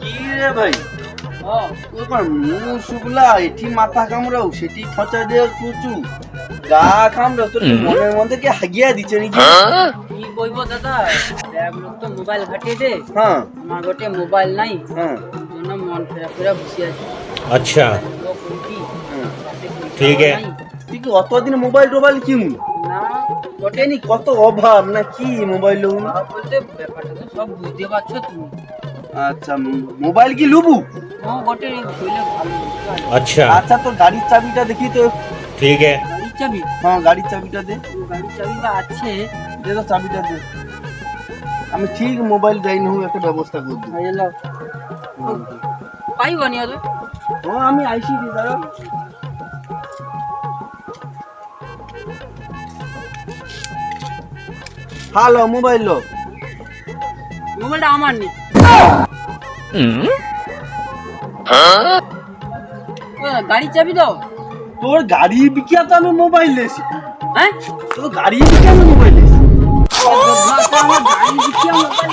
কি রে ভাই? হ্যাঁ। তোমার মুসুগুলা এটি মাথা কামড়াও সেটি খচা দেওয়ার কুচু। গা কামড়াও তোর মনের মধ্যে কি হাগিয়া দিচ্ছে নাকি? হ্যাঁ? কি কইবো দাদা? দেখ লোক তো মোবাইল ঘাটিয়ে দে। হ্যাঁ। আমার গোটে মোবাইল নাই। হ্যাঁ। আচ্ছা। ঠিক তুই কি অতদিন মোবাইল টোবাইল কিনু না ওটাই কত অভাব না কি মোবাইল লোন বলতে ব্যাপারটা সব বুঝতে পারছ তুমি। আচ্ছা মোবাইল কি লুবু? আচ্ছা। আচ্ছা তো গাড়ির চাবিটা দেখি তো। ঠিক আছে। গাড়ির চাবি? হ্যাঁ গাড়ির চাবিটা দে। গাড়ির চাবিটা আছে। দে তো চাবিটা দে। আমি ঠিক মোবাইল যাই না একটা ব্যবস্থা করব হ্যাঁ, হ্যাঁ, পাইবনি ও আমি আইসি দি হ্যালো মোবাইল লো মোবাইলটা আমার নেই। ও, গাড়ির চাবি দাও। তোর গাড়ি বিকিয়া তো আমি মোবাইল লেছি হ্যাঁ? তোর গাড়ি বিকিয়া আমি মোবাইল লেছি আমার গাড়ি দিচ্ছি মোবাইল